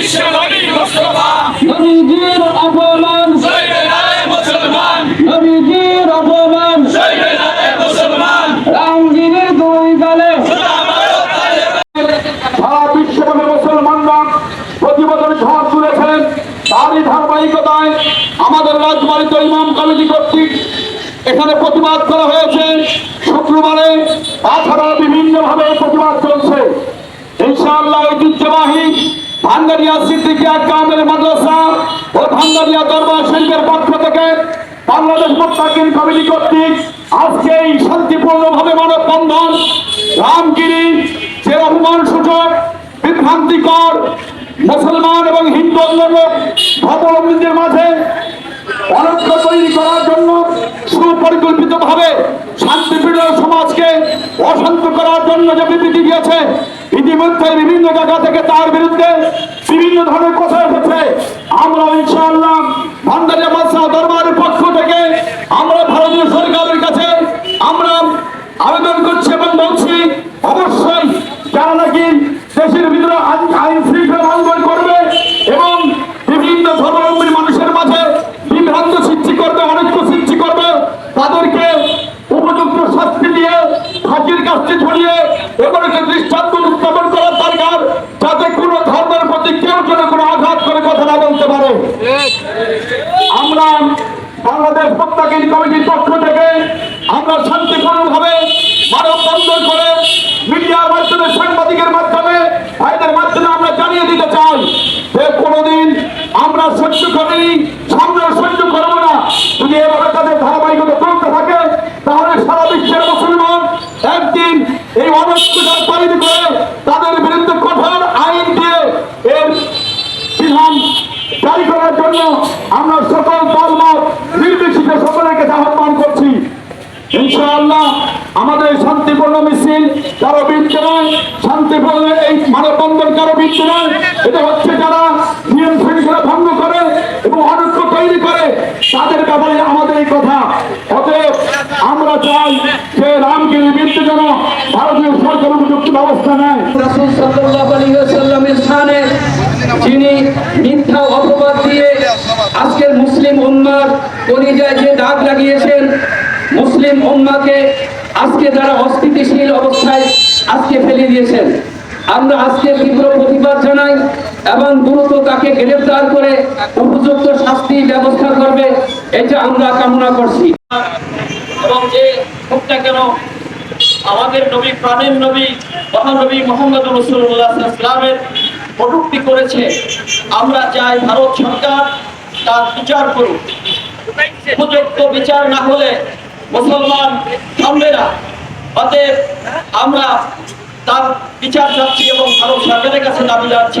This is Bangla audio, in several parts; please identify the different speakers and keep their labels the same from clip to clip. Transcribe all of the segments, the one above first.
Speaker 1: বিশ্বনবী মুস্তফা।
Speaker 2: নবীজির অপমান।
Speaker 1: সইবে না মুসলমান।
Speaker 2: নবীজির অপমান।
Speaker 1: সইবে না মুসলমান।
Speaker 2: রামজিনের দুই গালে
Speaker 1: খোদা মারো তালে
Speaker 2: সারা বিশ্বব্যাপী মুসলমানরা প্রতিবদন ঝড় তুলেছেন। তারই ধারাবাহিকতায় আমাদের রাজবাড়িতে ইমাম কমিটি কর্তৃক এখানে প্রতিবাদ করা হয়েছে। শুক্রবারে তাছাড়া বিভিন্নভাবে প্রতিবাদ চলছে। ইনশাআল্লাহ ঐতিহ্যবাহী ভান্ডারিয়া সিদ্দিকিয়া কামের মাদ্রাসা ও ভান্ডারিয়া দরবার শরীফের পক্ষ থেকে বাংলাদেশ মোত্তাকিন কমিটি কর্তৃক আজকে এই শান্তিপূর্ণভাবে মানববন্ধন, রামগিরি, যে অপমান সূচক, বিভ্রান্তিকর মুসলমান এবং হিন্দু ধর্মাবলম্বীদের মাঝে অনৈক্য তৈরি করার জন্য সুপরিকল্পিত ভাবে শান্তিপ্রিয় সমাজকে অশান্ত করার জন্য যে বিবৃতি দিয়েছে ইতিমধ্যে বিভিন্ন জায়গা থেকে তার বিরুদ্ধে বিভিন্ন ধরনের কথা এসেছে আমরা ইনশাআল্লাহ ভান্ডারিয়া মাসা দরবারের পক্ষ থেকে আমরা ভারতীয় সরকারের কাছে আমরা আবেদন করছি এবং বলছি অবশ্যই যারা নাকি দেশের ভিতরে আইন- আইন শৃঙ্খলা লঙ্ঘন করবে এবং বিভিন্ন ধর্মাবলম্বী মানুষের মাঝে বিভ্রান্ত সৃষ্টি করবে অনৈক্য সৃষ্টি করবে তাদেরকে উপযুক্ত শাস্তি দিয়ে ফাঁসির কাছে ছড়িয়ে এগুলোকে দৃষ্টান্ত উত্থাপন করার দরকার যাতে কোনো ধর্মের প্রতি কেউ যেন কোনো আঘাত করে কথা না বলতে পারে আমরা প্রত্যাগীন কমিটির পক্ষ থেকে আমরা শান্তিপূর্ণভাবে মানব বন্ধন করে মিডিয়ার মাধ্যমে সাংবাদিকের মাধ্যমে ভাইদের মাধ্যমে আমরা জানিয়ে দিতে চাই যে কোনোদিন আমরা সহ্য করিনি সামনে সহ্য করব না যদি এভাবে তাদের ধারাবাহিকতা চলতে থাকে তাহলে সারা বিশ্বের মুসলমান একদিন এই অনৈক্যতা তৈরি করে তাদের বিরুদ্ধে কঠোর আইন দিয়ে এর বিধান জারি করার জন্য আমরা সকল দলমত নির্বিশেষে সকলের কাছে আহ্বান করছি ইনশাআল্লাহ আমাদের শান্তিপূর্ণ মিছিল কারও বৃত্তি নয় শান্তিপূর্ণ এই মানববন্ধন কারও বৃত্তি নয় এটা হচ্ছে যারা নিয়ম শৃঙ্খলা ভঙ্গ করে এবং অনৈক্য তৈরি করে, তাদের ব্যাপারে আমাদের এই কথা। অতএব আমরা চাই যে রামগিরি বৃত্তি যেন ভারতীয় সরকার উপযুক্ত ব্যবস্থা নেয়।
Speaker 3: শানে যিনি মিথ্যা অপবাদ দিয়ে আজকের মুসলিম উম্মার কলিজায় যে দাগ লাগিয়েছেন মুসলিম উম্মাকে আজকে যারা অস্থিতিশীল অবস্থায় আজকে ফেলে দিয়েছেন, আমরা আজকে তীব্র প্রতিবাদ জানাই এবং দ্রুত তাকে গ্রেফতার করে উপযুক্ত শাস্তি ব্যবস্থা করবে, এটা আমরা কামনা করছি।
Speaker 4: এবং যে হোক না কেন আমাদের নবী, প্রাণের নবী, মহানবী মোহাম্মদ রসুল্লাহ ইসলামের করেছে, আমরা চাই ভারত সরকার তার বিচার করুক। উপযুক্ত বিচার না হলে মুসলমান থামবে অতএব আমরা তার বিচার চাচ্ছি এবং ভারত সরকারের কাছে দাবি জানাচ্ছি।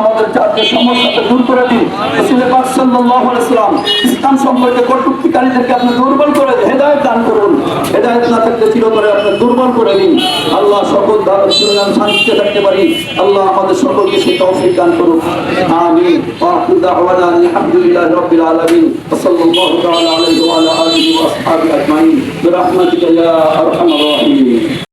Speaker 2: আমাদের জাতীয় সমস্যাকে দূর করে দিন। রসুল পাক সাল্লাল্লাহু ইসলাম সম্পর্কে কটূক্তিকারীদেরকে আপনি দুর্বল করে দিন দান করুন। হেদায়েত না থাকলে চিরতরে আপনি দুর্বল করে দিন। আল্লাহ সকল আমি শান্তিতে থাকতে পারি। আল্লাহ আমাদের সকলকে সেই তৌফিক দান করুন দাওয়ানা আলহামদুলিল্লাহি ওয়া সাল্লাল্লাহু তাআলা আলাইহি ওয়া আলা আলিহি ওয়া আসহাবিহি আজমাইন। বিরহমাতিকা ইয়া আরহামার রাহিমিন।